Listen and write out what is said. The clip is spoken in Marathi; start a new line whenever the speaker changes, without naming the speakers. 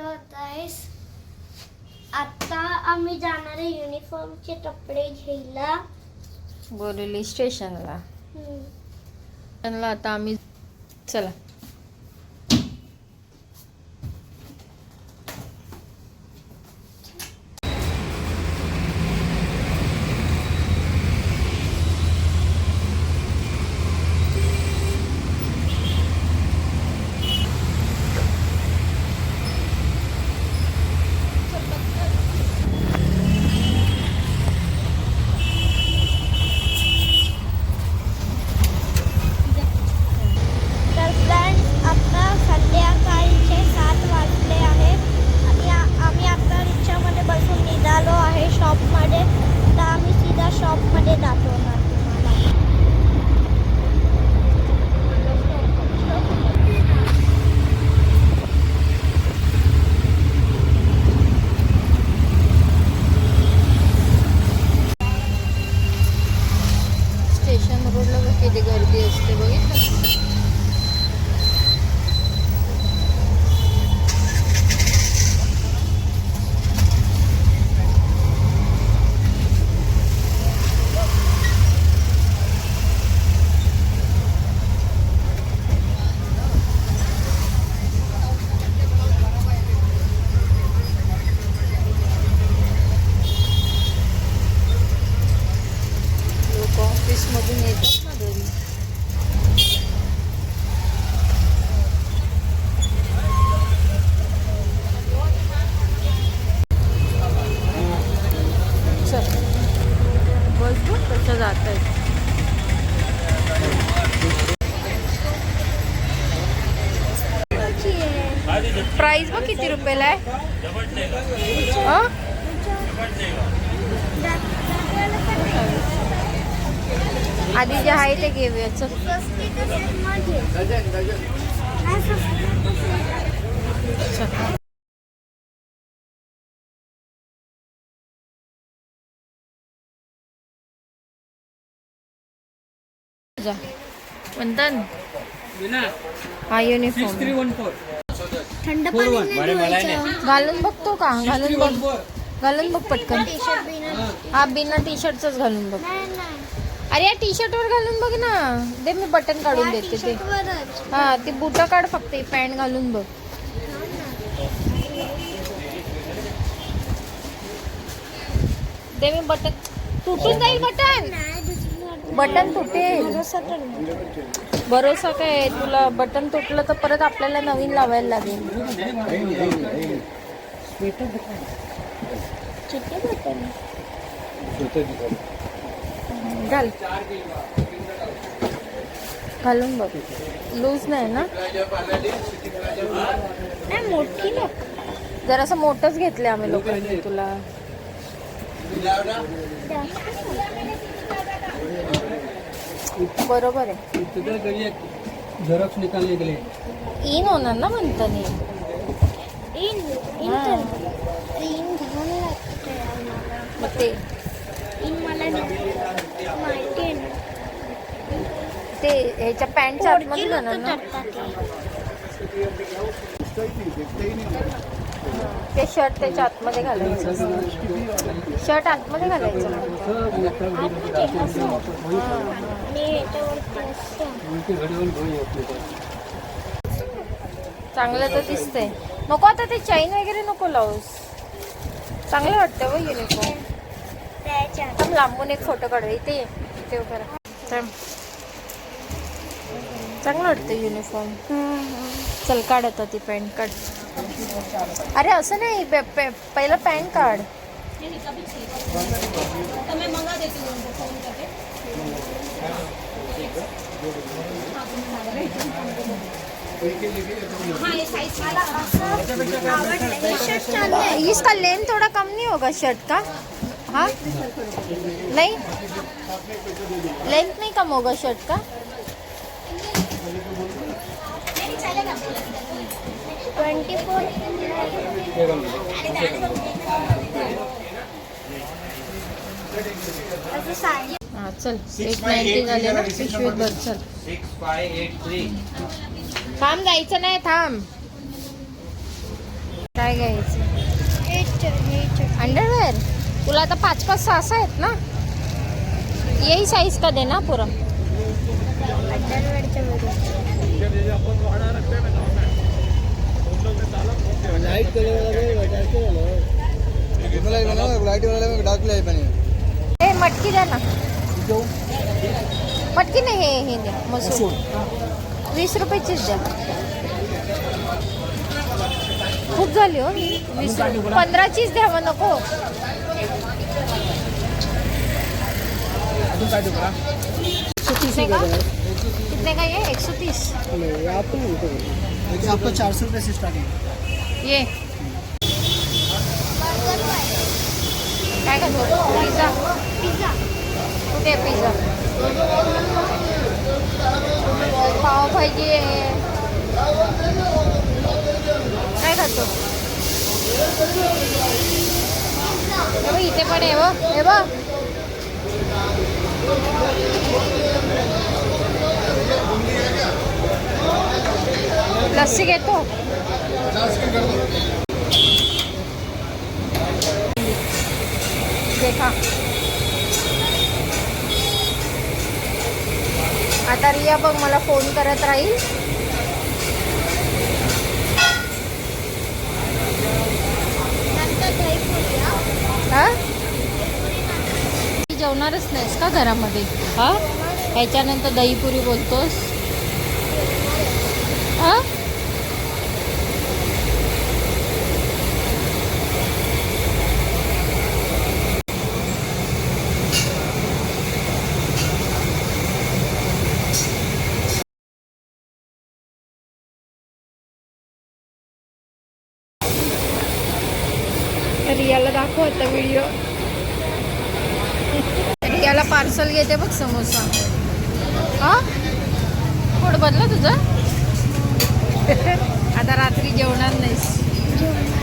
आहेस आता आम्ही जाणार युनिफॉर्मचे कपडे घ्यायला.
बोललेली स्टेशनला
हम्म.
स्टेशनला आता आम्ही चला.
आहे शॉपमध्ये तर आम्ही सीधा शॉपमध्ये दाखवणार तुम्हाला
स्टेशन रोडला बघ किती गर्दी असते बघितलं ऑफिसमधून येतात ना घरी चल बस बघ कसं जात आहे. प्राइस बघ किती रुपयाला आहे आधी जे आहे ते घेऊया चल
स्वस्ती तसेच मध्ये नाही स्वस्ती तसेच.
चल. जा. म्हणतात ना? हा युनिफॉर्म
थंड पाणी नाही धुवायचं.
घालून बघतो का घालून बघ घालून बघ पटकन हा बिना टी शर्टच घालून बघ अरे या टी शर्ट वर घालून बघ ना दे मी बटन काढून देते ते. हा ती बुट काढ फक्त पॅन्ट घालून बघ दे मी बटन तुटून जाईल बटन. बटन तुटेल
भरोसा
काय आहे? तुला बटन तुटलं तर परत आपल्याला नवीन लावायला लागेल
चिट्टे बटन.
घाल. घालून बघ. लूज नाही ना?
नाही मोठी नको.
जरासं मोठंच घेतले आम्ही लोकांनी तुला. बरोबर आहे.
झेरॉक्स निकालने के लिए.
इन होणार ना
इन इन इन लागतं यार मला.
मग ते.
इन मला माहिती
ते ह्याच्या पॅन्टच्या आतमध्ये जाणार ना. ते. शर्ट त्याच्या आतमध्ये घालायचं. शर्ट आतमध्ये घालायचं चांगलं तर दिसतंय. नको आता ते चैन वगैरे नको लावूस. चांगलं वाटतं व युनिफॉर्म. थांब लांबून एक फोटो काढू इथे. इथे उभं राहा. चांगलं वाटतं युनिफॉर्म चल काढ आता ती पॅन्ट काढ. अरे असं नाही. पहिलं पॅन्ट काढ. इसका लेंथ थोड़ा कम नहीं होगा? शर्ट का? हाँ? नहीं? लेंथ नहीं कम होगा शर्ट का?
ट्वेंटी फोर
हाँ चल. एट नाईन्टी झाले ना? पिशवीत भर चल. थांब जायचं नाही थांब. काय घ्यायचं
हे च- हे च-
अंडरवेअर तुला आता पाच पाच सहा आहेत ना? यही साईज का दे ना पुरं? ए मटकी द्या ना. मटकी नाही हे हे द्या मसूर. वीस रुपयाचीच द्या खूप झाली हो. वीस पंधराचीच द्या मग नको.
अजून काय टुकड़ा
कितने का? कितने का ये? एक सौ तीस
आपको चार सौ रुपये से स्टार्टिंग
ये. काय का पिझ्झा.
पिझ्झा.
कुठे आहे पिझ्झा? पावभाजी आहे काय खातो? हे इथे पण आहे बघ हे बघ. लस्सी घेतो. देखा. आता रिया बघ मला फोन करत राहील.
हा.
जेवणारच नाहीस का घरामध्ये? हा? ह्याच्यानंतर दहीपुरी बोलतोस. हा? रियाला दाखव आता व्हिडिओ मला पार्सल घेते बघ समोसा. हा? पोट बदला तुझं? आता रात्री जेवणार नाहीस.